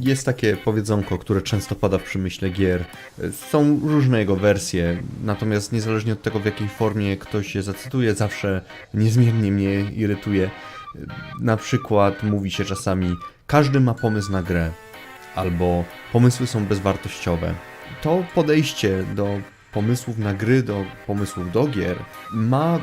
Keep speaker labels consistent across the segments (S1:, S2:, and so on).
S1: Jest takie powiedzonko, które często pada w przemyśle gier. Są różne jego wersje, natomiast niezależnie od tego, w jakiej formie ktoś je zacytuje, zawsze niezmiernie mnie irytuje. Na przykład mówi się czasami, każdy ma pomysł na grę, albo pomysły są bezwartościowe. To podejście do pomysłów na gry, do pomysłów do gier ma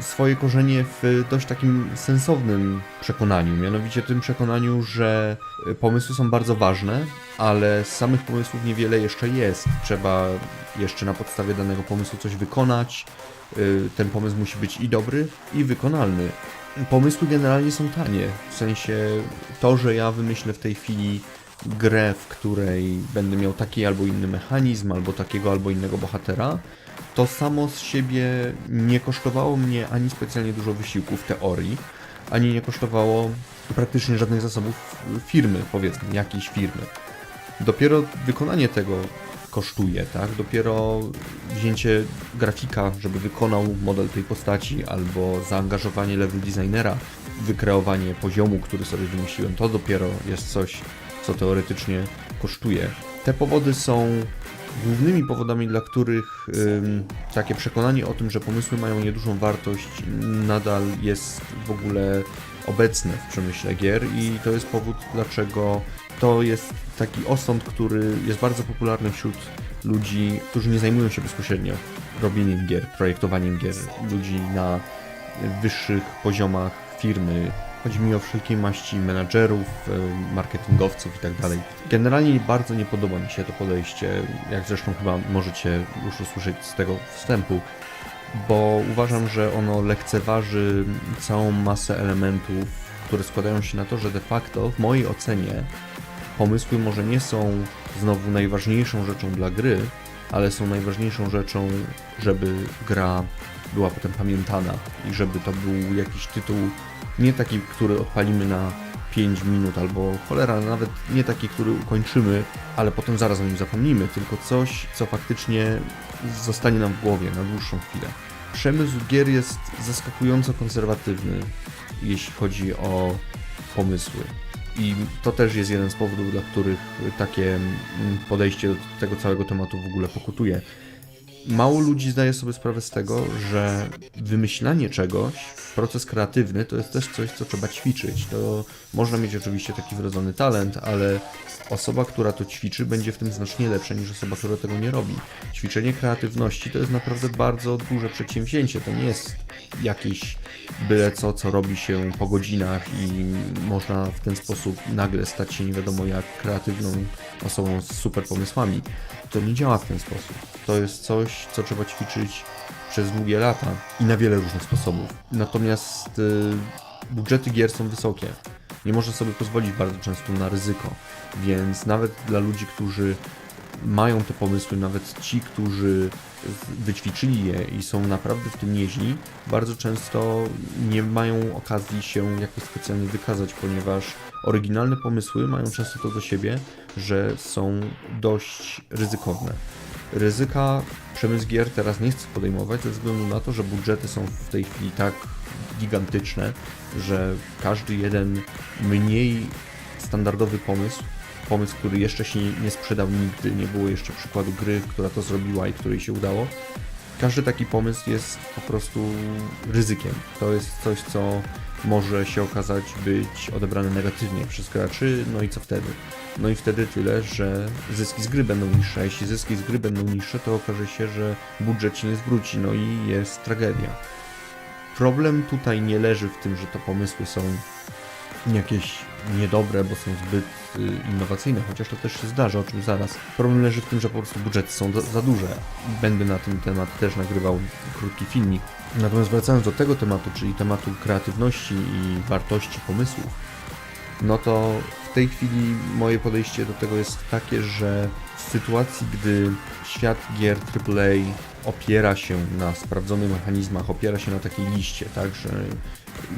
S1: swoje korzenie w dość takim sensownym przekonaniu. Mianowicie tym przekonaniu, że pomysły są bardzo ważne, ale z samych pomysłów niewiele jeszcze jest. Trzeba jeszcze na podstawie danego pomysłu coś wykonać. Y, Ten pomysł musi być i dobry, i wykonalny. Pomysły generalnie są tanie. W sensie to, że ja wymyślę w tej chwili grę, w której będę miał taki albo inny mechanizm, albo takiego albo innego bohatera, to samo z siebie nie kosztowało mnie ani specjalnie dużo wysiłku w teorii, ani nie kosztowało praktycznie żadnych zasobów firmy, powiedzmy, jakiejś firmy. Dopiero wykonanie tego kosztuje, tak? Dopiero wzięcie grafika, żeby wykonał model tej postaci, albo zaangażowanie level designera, wykreowanie poziomu, który sobie wymyśliłem, to dopiero jest coś, co teoretycznie kosztuje. Te powody są głównymi powodami, dla których ym, takie przekonanie o tym, że pomysły mają niedużą wartość, nadal jest w ogóle obecne w przemyśle gier i to jest powód, dlaczego to jest taki osąd, który jest bardzo popularny wśród ludzi, którzy nie zajmują się bezpośrednio robieniem gier, projektowaniem gier, ludzi na wyższych poziomach firmy. Chodzi mi o wszelkiej maści menadżerów, e, marketingowców itd. Generalnie bardzo nie podoba mi się to podejście, jak zresztą chyba możecie już usłyszeć z tego wstępu, bo uważam, że ono lekceważy całą masę elementów, które składają się na to, że de facto w mojej ocenie pomysły może nie są znowu najważniejszą rzeczą dla gry, ale są najważniejszą rzeczą, żeby gra była potem pamiętana i żeby to był jakiś tytuł nie taki, który odpalimy na 5 minut albo cholera, nawet nie taki, który ukończymy, ale potem zaraz o nim zapomnimy, tylko coś, co faktycznie zostanie nam w głowie na dłuższą chwilę. Przemysł gier jest zaskakująco konserwatywny, jeśli chodzi o pomysły. I to też jest jeden z powodów, dla których takie podejście do tego całego tematu w ogóle pokutuje. Mało ludzi zdaje sobie sprawę z tego, że wymyślanie czegoś, proces kreatywny, to jest też coś, co trzeba ćwiczyć. To można mieć oczywiście taki wrodzony talent, ale osoba, która to ćwiczy, będzie w tym znacznie lepsza niż osoba, która tego nie robi. Ćwiczenie kreatywności to jest naprawdę bardzo duże przedsięwzięcie. To nie jest jakieś byle co, co robi się po godzinach i można w ten sposób nagle stać się nie wiadomo jak kreatywną osobą z super pomysłami. To nie działa w ten sposób. To jest coś, co trzeba ćwiczyć przez długie lata i na wiele różnych sposobów. Natomiast y, budżety gier są wysokie. Nie można sobie pozwolić bardzo często na ryzyko, więc nawet dla ludzi, którzy mają te pomysły, nawet ci, którzy wyćwiczyli je i są naprawdę w tym nieźli, bardzo często nie mają okazji się jakoś specjalnie wykazać, ponieważ oryginalne pomysły mają często to do siebie, że są dość ryzykowne. Ryzyka przemysł gier teraz nie chce podejmować ze względu na to, że budżety są w tej chwili tak gigantyczne, że każdy jeden mniej standardowy pomysł pomysł, który jeszcze się nie sprzedał nigdy, nie było jeszcze przykładu gry, która to zrobiła i której się udało. Każdy taki pomysł jest po prostu ryzykiem. To jest coś, co może się okazać być odebrane negatywnie przez graczy, no i co wtedy? No i wtedy tyle, że zyski z gry będą niższe, a jeśli zyski z gry będą niższe, to okaże się, że budżet się nie zwróci, no i jest tragedia. Problem tutaj nie leży w tym, że te pomysły są jakieś niedobre, bo są zbyt y, innowacyjne, chociaż to też się zdarza, o czym zaraz. Problem leży w tym, że po prostu budżety są za, za duże. Będę na ten temat też nagrywał krótki filmik. Natomiast wracając do tego tematu, czyli tematu kreatywności i wartości pomysłów, no to w tej chwili moje podejście do tego jest takie, że w sytuacji, gdy świat gier AAA opiera się na sprawdzonych mechanizmach, opiera się na takiej liście, tak, że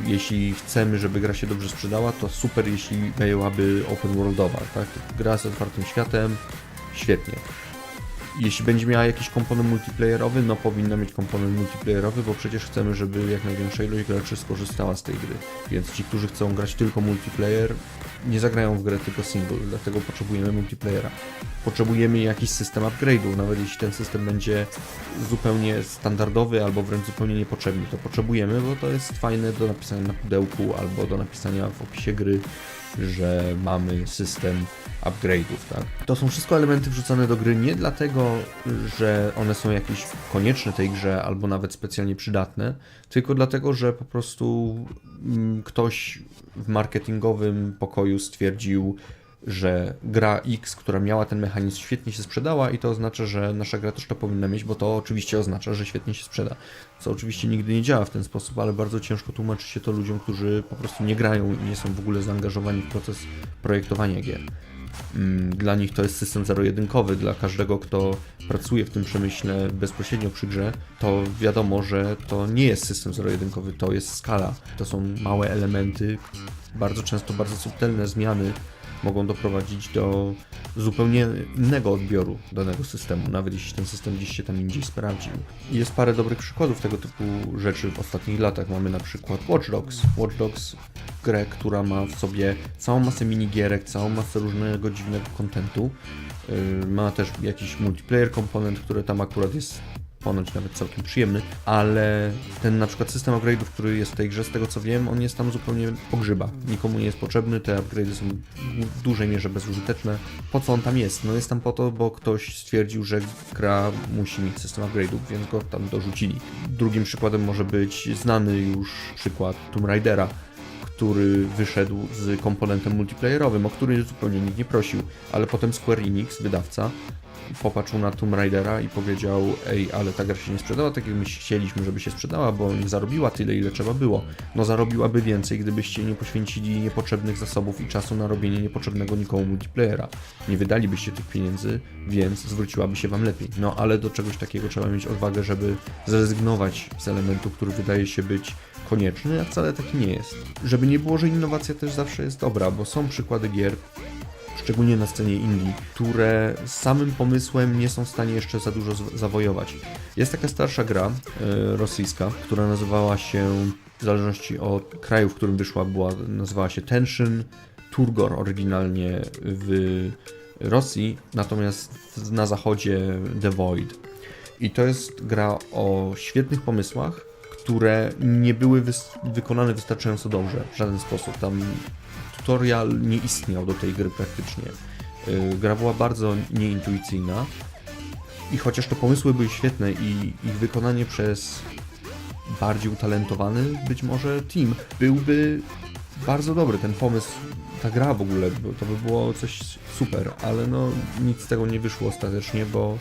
S1: jeśli chcemy, żeby gra się dobrze sprzedała, to super, jeśli byłaby open worldowa, tak, gra z otwartym światem, świetnie. Jeśli będzie miała jakiś komponent multiplayerowy, no powinna mieć komponent multiplayerowy, bo przecież chcemy, żeby jak największa ilość graczy skorzystała z tej gry. Więc ci, którzy chcą grać tylko multiplayer, nie zagrają w grę tylko single, dlatego potrzebujemy multiplayera. Potrzebujemy jakiś system upgrade'u, nawet jeśli ten system będzie zupełnie standardowy albo wręcz zupełnie niepotrzebny, to potrzebujemy, bo to jest fajne do napisania na pudełku albo do napisania w opisie gry, że mamy system upgrade'ów, tak? To są wszystko elementy wrzucane do gry nie dlatego, że one są jakieś konieczne tej grze albo nawet specjalnie przydatne, tylko dlatego, że po prostu mm, ktoś w marketingowym pokoju stwierdził, że gra X, która miała ten mechanizm, świetnie się sprzedała i to oznacza, że nasza gra też to powinna mieć, bo to oczywiście oznacza, że świetnie się sprzeda. Co oczywiście nigdy nie działa w ten sposób, ale bardzo ciężko tłumaczy się to ludziom, którzy po prostu nie grają i nie są w ogóle zaangażowani w proces projektowania gier. Mm, Dla nich to jest system zero-jedynkowy. Dla każdego, kto pracuje w tym przemyśle bezpośrednio przy grze, to wiadomo, że to nie jest system zero-jedynkowy, to jest skala. To są małe elementy, bardzo często bardzo subtelne zmiany mogą doprowadzić do zupełnie innego odbioru danego systemu, nawet jeśli ten system gdzieś się tam indziej sprawdził. Jest parę dobrych przykładów tego typu rzeczy w ostatnich latach. Mamy na przykład Watch Dogs. Watch Dogs grę, która ma w sobie całą masę minigierek, całą masę różnego dziwnego kontentu. Yy, Ma też jakiś multiplayer komponent, który tam akurat jest ponoć nawet całkiem przyjemny, ale ten na przykład system upgrade'ów, który jest w tej grze, z tego co wiem, on jest tam zupełnie pogrzyba. Nikomu nie jest potrzebny, te upgrade'y są w dużej mierze bezużyteczne. Po co on tam jest? No jest tam po to, bo ktoś stwierdził, że gra musi mieć system upgrade'ów, więc go tam dorzucili. Drugim przykładem może być znany już przykład Tomb Raidera, który wyszedł z komponentem multiplayerowym, o który zupełnie nikt nie prosił, ale potem Square Enix, wydawca, popatrzył na Tomb Raidera i powiedział ej, ale ta gra się nie sprzedała tak jak my chcieliśmy, żeby się sprzedała, bo nie zarobiła tyle, ile trzeba było. No zarobiłaby więcej, gdybyście nie poświęcili niepotrzebnych zasobów i czasu na robienie niepotrzebnego nikomu multiplayera. Nie wydalibyście tych pieniędzy, więc zwróciłaby się wam lepiej. No ale do czegoś takiego trzeba mieć odwagę, żeby zrezygnować z elementu, który wydaje się być konieczny, a wcale taki nie jest. Żeby nie było, że innowacja też zawsze jest dobra, bo są przykłady gier, szczególnie na scenie indie, które samym pomysłem nie są w stanie jeszcze za dużo zawojować. Jest taka starsza gra e, rosyjska, która nazywała się, w zależności od kraju, w którym wyszła, była, nazywała się Tension Turgor oryginalnie w Rosji, natomiast na zachodzie The Void. I to jest gra o świetnych pomysłach, które nie były wykonane wystarczająco dobrze w żaden sposób. Tam tutorial nie istniał do tej gry praktycznie. Yy, Gra była bardzo nieintuicyjna i chociaż te pomysły były świetne i ich wykonanie przez bardziej utalentowany być może team byłby bardzo dobry. Ten pomysł, ta gra w ogóle, to by było coś super, ale no nic z tego nie wyszło ostatecznie, bo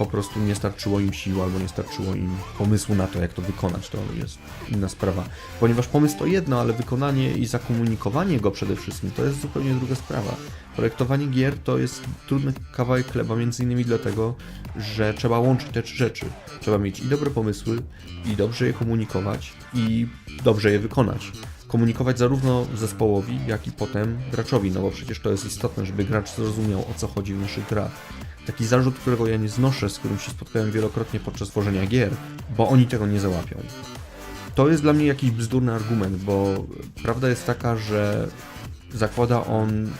S1: po prostu nie starczyło im sił albo nie starczyło im pomysłu na to, jak to wykonać. To jest inna sprawa. Ponieważ pomysł to jedno, ale wykonanie i zakomunikowanie go przede wszystkim to jest zupełnie druga sprawa. Projektowanie gier to jest trudny kawałek chleba, między innymi dlatego, że trzeba łączyć te trzy rzeczy. Trzeba mieć i dobre pomysły, i dobrze je komunikować, i dobrze je wykonać komunikować zarówno zespołowi, jak i potem graczowi, no bo przecież to jest istotne, żeby gracz zrozumiał o co chodzi w naszych grach. Taki zarzut, którego ja nie znoszę, z którym się spotkałem wielokrotnie podczas tworzenia gier, bo oni tego nie załapią. To jest dla mnie jakiś bzdurny argument, bo prawda jest taka, że zakłada on,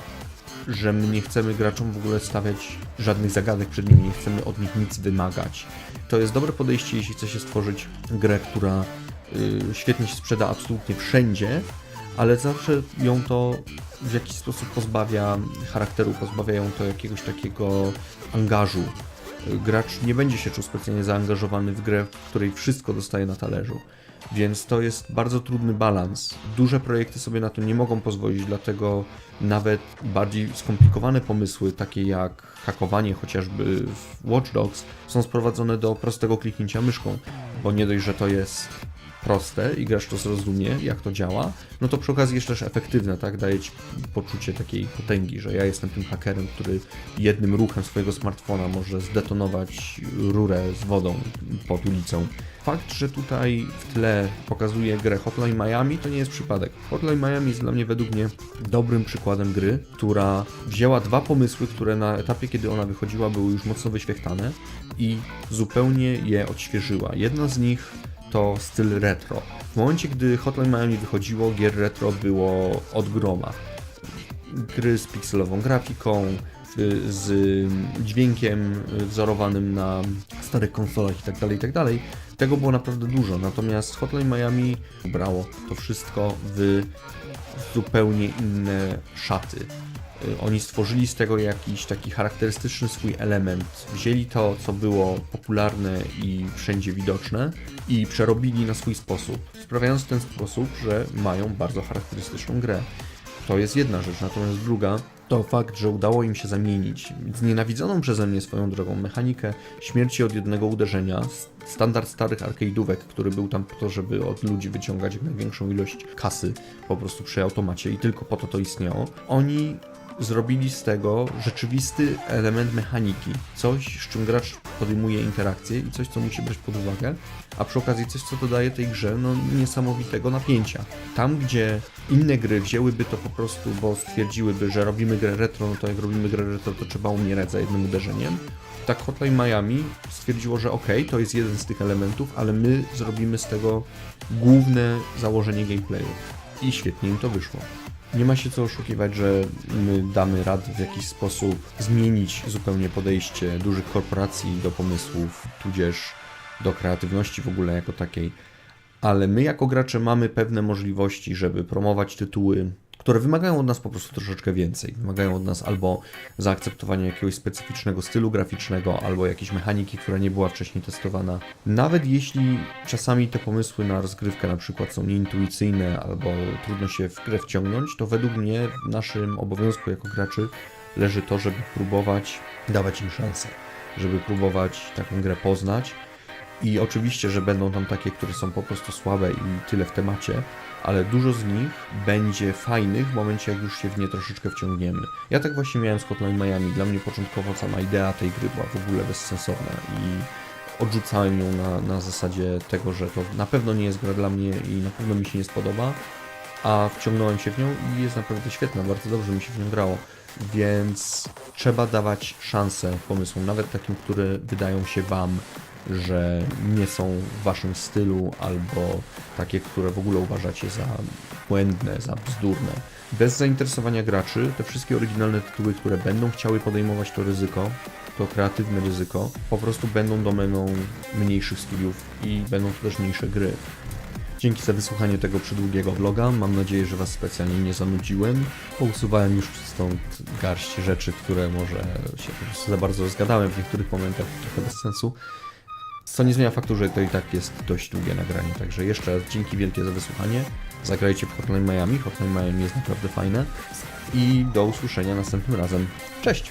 S1: że my nie chcemy graczom w ogóle stawiać żadnych zagadek przed nimi, nie chcemy od nich nic wymagać. To jest dobre podejście, jeśli chce się stworzyć grę, która świetnie się sprzeda absolutnie wszędzie, ale zawsze ją to w jakiś sposób pozbawia charakteru, pozbawia ją to jakiegoś takiego angażu. Y, Gracz nie będzie się czuł specjalnie zaangażowany w grę, w której wszystko dostaje na talerzu. Więc to jest bardzo trudny balans. Duże projekty sobie na to nie mogą pozwolić, dlatego nawet bardziej skomplikowane pomysły, takie jak hakowanie chociażby w Watch Dogs, są sprowadzone do prostego kliknięcia myszką, bo nie dość, że to jest proste i gracz to zrozumie, jak to działa, no to przy okazji jeszcze też efektywne, tak? Daje ci poczucie takiej potęgi, że ja jestem tym hakerem, który jednym ruchem swojego smartfona może zdetonować rurę z wodą pod ulicą. Fakt, że tutaj w tle pokazuje grę Hotline Miami, to nie jest przypadek. Hotline Miami jest dla mnie według mnie dobrym przykładem gry, która wzięła dwa pomysły, które na etapie, kiedy ona wychodziła, były już mocno wyświechtane i zupełnie je odświeżyła. Jedna z nich to styl retro. W momencie, gdy Hotline Miami wychodziło, gier retro było od groma. gry z pikselową grafiką, y, z dźwiękiem wzorowanym na starych konsolach itd., itd. Tego było naprawdę dużo, natomiast Hotline Miami brało to wszystko w zupełnie inne szaty. Y, Oni stworzyli z tego jakiś taki charakterystyczny swój element. Wzięli to, co było popularne i wszędzie widoczne i przerobili na swój sposób, sprawiając w ten sposób, że mają bardzo charakterystyczną grę. To jest jedna rzecz, natomiast druga to fakt, że udało im się zamienić znienawidzoną przeze mnie swoją drogą mechanikę śmierci od jednego uderzenia, standard starych arcade'ówek, który był tam po to, żeby od ludzi wyciągać jak największą ilość kasy po prostu przy automacie i tylko po to to istniało. Oni zrobili z tego rzeczywisty element mechaniki. Coś, z czym gracz podejmuje interakcję i coś, co musi brać pod uwagę, a przy okazji coś, co dodaje tej grze no, niesamowitego napięcia. Tam, gdzie inne gry wzięłyby to po prostu, bo stwierdziłyby, że robimy grę retro, no to jak robimy grę retro, to trzeba umierać za jednym uderzeniem. Tak Hotline Miami stwierdziło, że ok, to jest jeden z tych elementów, ale my zrobimy z tego główne założenie gameplayu. I świetnie im to wyszło. Nie ma się co oszukiwać, że my damy radę w jakiś sposób zmienić zupełnie podejście dużych korporacji do pomysłów, tudzież do kreatywności w ogóle jako takiej. Ale my jako gracze mamy pewne możliwości, żeby promować tytuły, które wymagają od nas po prostu troszeczkę więcej. Wymagają od nas albo zaakceptowania jakiegoś specyficznego stylu graficznego, albo jakiejś mechaniki, która nie była wcześniej testowana. Nawet jeśli czasami te pomysły na rozgrywkę na przykład są nieintuicyjne, albo trudno się w grę wciągnąć, to według mnie w naszym obowiązku jako graczy leży to, żeby próbować dawać im szansę, żeby próbować taką grę poznać. I oczywiście, że będą tam takie, które są po prostu słabe i tyle w temacie, ale dużo z nich będzie fajnych w momencie, jak już się w nie troszeczkę wciągniemy. Ja tak właśnie miałem z Hotline Miami. Dla mnie początkowo sama idea tej gry była w ogóle bezsensowna i odrzucałem ją na, na zasadzie tego, że to na pewno nie jest gra dla mnie i na pewno mi się nie spodoba, a wciągnąłem się w nią i jest naprawdę świetna, bardzo dobrze mi się w nią grało. Więc trzeba dawać szansę pomysłom, nawet takim, które wydają się Wam, że nie są w Waszym stylu, albo takie, które w ogóle uważacie za błędne, za bzdurne. Bez zainteresowania graczy, te wszystkie oryginalne tytuły, które będą chciały podejmować to ryzyko, to kreatywne ryzyko, po prostu będą domeną mniejszych studiów i będą to też mniejsze gry. Dzięki za wysłuchanie tego przydługiego vloga. Mam nadzieję, że Was specjalnie nie zanudziłem. Pousuwałem już stąd garść rzeczy, które może się po prostu za bardzo rozgadałem w niektórych momentach, trochę bez sensu. Co nie zmienia faktu, że to i tak jest dość długie nagranie. Także jeszcze raz dzięki wielkie za wysłuchanie. Zagrajcie w Hotline Miami. Hotline Miami jest naprawdę fajne. I do usłyszenia następnym razem. Cześć!